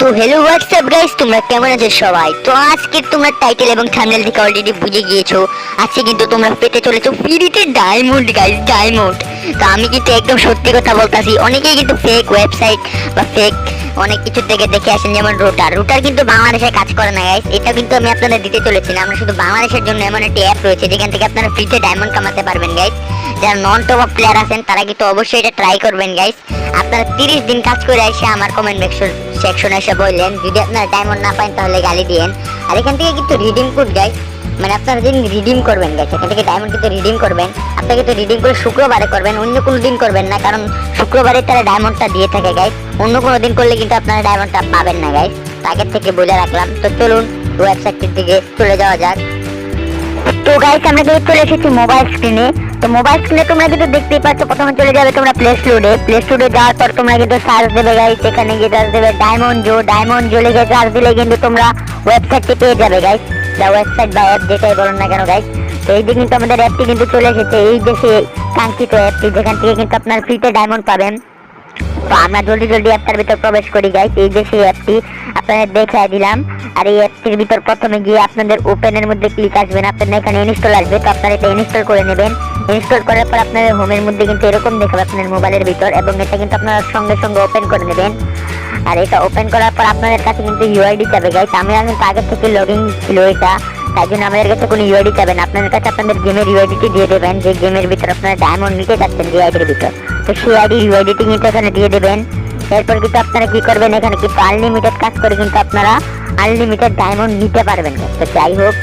তো hello WhatsApp guys তোমরা কেমন আছো সবাই? তো আজকে তোমরা টাইটেল এবং থাম্বনেল থেকে অলরেডি বুঝে গিয়েছো। আজকে কিন্তু তোমরা পেতে চলেছো ফ্রিতে ডায়মন্ড গাইস ডায়মন্ড তো আমি কিন্তু একদম সত্যি কথা বলতাছি, অনেকেই কিন্তু ফেক ওয়েবসাইট বা ফেক অনেক কিছু থেকে দেখে আসেন, যেমন রোটার রোটার কিন্তু বাংলাদেশে কাজ করে না গাইস এটা কিন্তু আমি আপনাদের দিতে চলেছি না। আমরা শুধু বাংলাদেশের জন্য এমন একটি অ্যাপ রয়েছে, যেখান থেকে আপনারা ফ্রিতে ডায়মন্ড কামাতে পারবেন গাইস যারা নন টপ প্লেয়ার আছেন, তারা কিন্তু অবশ্যই এটা ট্রাই করবেন গাইস আপনারা তিরিশ দিন কাজ করে এসে আমার কমেন্ট সেকশনে এসে বললেন যদি আপনারা ডায়মন্ড না পান তাহলে গালি দিয়েন। আর এখান থেকে কিন্তু রিডিম কোড গাইস মানে আপনারা যেদিন রিডিম করবেন গাইস এখান থেকে ডায়মন্ড কিন্তু রিডিম করবেন। আপনারা কিন্তু রিডিম করে শুক্রবারে করবেন, অন্য কোনো দিন করবেন না, কারণ শুক্রবারে তারা ডায়মন্ডটা দিয়ে থাকে গাইস অন্য কোনো দিন করলে কিন্তু আপনারা ডায়মন্ডটা পাবেন না গাইস আগের থেকে বলে রাখলাম। তো চলুন ওয়েবসাইটটির দিকে চলে যাওয়া যাক। তো গাইস আমরা চলে এসেছি মোবাইল স্ক্রিনে তো মোবাইল স্ক্রিনে তোমরা কিন্তু দেখতেই পাচ্ছ, প্রথমে চলে যাবে তোমরা প্লে স্টোরে প্লে স্টোরে যাওয়ার পর তোমরা কিন্তু সার্চ দেবে গাইস এখানে গিয়ে সার্চ দেবে ডায়মন্ড জো ডায়মন্ড জো লিখে সার্চ দিলে কিন্তু তোমরা ওয়েবসাইটটি পেয়ে যাবে গাইস যা ওয়েবসাইট বা অ্যাপ যেটাই বলুন না কেন গাইস তো এই যে কিন্তু আমাদের অ্যাপটি কিন্তু চলে এসেছে, এই যে সে কাঙ্ক্ষিত অ্যাপটি যেখান থেকে কিন্তু আপনার ফ্রিতে ডায়মন্ড পাবেন। তো আমরা জলদি জলদি অ্যাপটার ভিতর প্রবেশ করি গাইস এই যে সেই অ্যাপটি আপনাদের দেখাই দিলাম। আর এই অ্যাপটির ভিতর প্রথমে গিয়ে আপনাদের ওপেনের মধ্যে ক্লিক আসবেন আপনাদের এখানে ইনস্টল আসবে। তো আপনারা এটা ইনস্টল করে নেবেন। ইনস্টল করার পর আপনাদের হোমের মধ্যে কিন্তু এরকম দেখাবে আপনাদের মোবাইলের ভিতর এবং এটা কিন্তু আপনারা সঙ্গে সঙ্গে ওপেন করে নেবেন। আর এটা ওপেন করার পর আপনাদের কাছে কিন্তু ইউআইডি যাবে। গাইস আমি কিন্তু আগে থেকে লগইন ছিল এটা। তাই জন্য আমাদের কাছে কোনো ইউআইডি যাবে না। আপনাদের কাছে আপনাদের গেমের ইউআইডিটি দিয়ে দেবেন। যে গেমের ভিতর আপনারা ডায়মন্ড নিতে চাচ্ছেন যে আইডির ভিতর। তো সেই আইডির ইউআইডিটি কিন্তু এখানে দিয়ে দেবেন। এরপর কিন্তু আপনারা কি করবেন? এখানে কিন্তু আনলিমিটেড কাজ করে কিন্তু আপনারা আনলিমিটেড ডায়মন্ড নিতে পারবেন। তো যাই হোক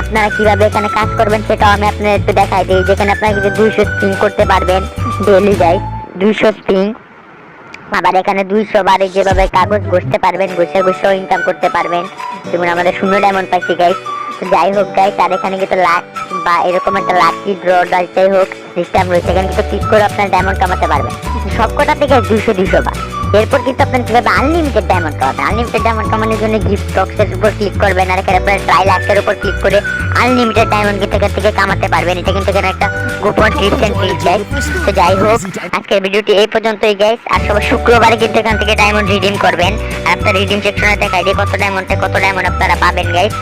আপনারা কীভাবে এখানে কাজ করবেন সেটাও আমি আপনাদের একটু দেখাই দিই। যেখানে আপনারা কিন্তু দুইশো স্পিং করতে পারবেন ডেলি যাই। দুইশো স্পিং আবার এখানে দুইশো বারে যেভাবে কাগজ ঘষতে পারবেন ঘষে ঘষেও ইনকাম করতে পারবেন। যেমন আমাদের শূন্য ডায়মন্ড পাইছি গাইস তো যাই হোক গাইস আর এখানে কিন্তু লাখ বা এরকম একটা লাকি ড্র যাই হোক সিস্টেম রয়েছে এখানে কিন্তু ক্লিক করে আপনার ডায়মন্ড কামাতে পারবেন। সবকটা থেকে দুইশো দুইশো বার। এরপর কিন্তু আপনার কীভাবে আনলিমিটেড ডায়মন্ড কামাবেন? আনলিমিটেড ডায়মন্ড কামানোর জন্য গিফট বক্সের উপর ক্লিক করবেন, আর এখানে আপনার ট্রাই লাখের উপর ক্লিক করে আনলিমিটেড ডায়মন্ড কিন্তু এখান থেকে কামাতে পারবেন। এটা কিন্তু এখানে একটা গোপন টিপস এন্ড ট্রিক্স গাইস তো যাই হোক, আজকের ভিডিওটি এই পর্যন্তই গাইস আর সবাই শুক্রবারে কিন্তু এখান থেকে ডায়মন্ড রিডিম করবেন। আপনার রিডিম সেকশনে দেখাই যে কত ডায়মন্ডে কত ডায়মন্ড আপনারা পাবেন গাইস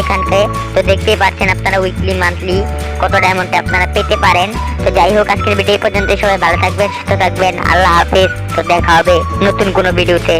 এখানকে তো দেখতেই পাচ্ছেন আপনারা উইকলি মান্থলি কত ডায়মন্ডে আপনারা পেতে পারেন। তো যাই হোক, আজকের ভিডিও পর্যন্ত সবাই ভালো থাকবেন, সুস্থ থাকবেন। আল্লাহ হাফিজ। তো দেখা হবে নতুন কোনো ভিডিওতে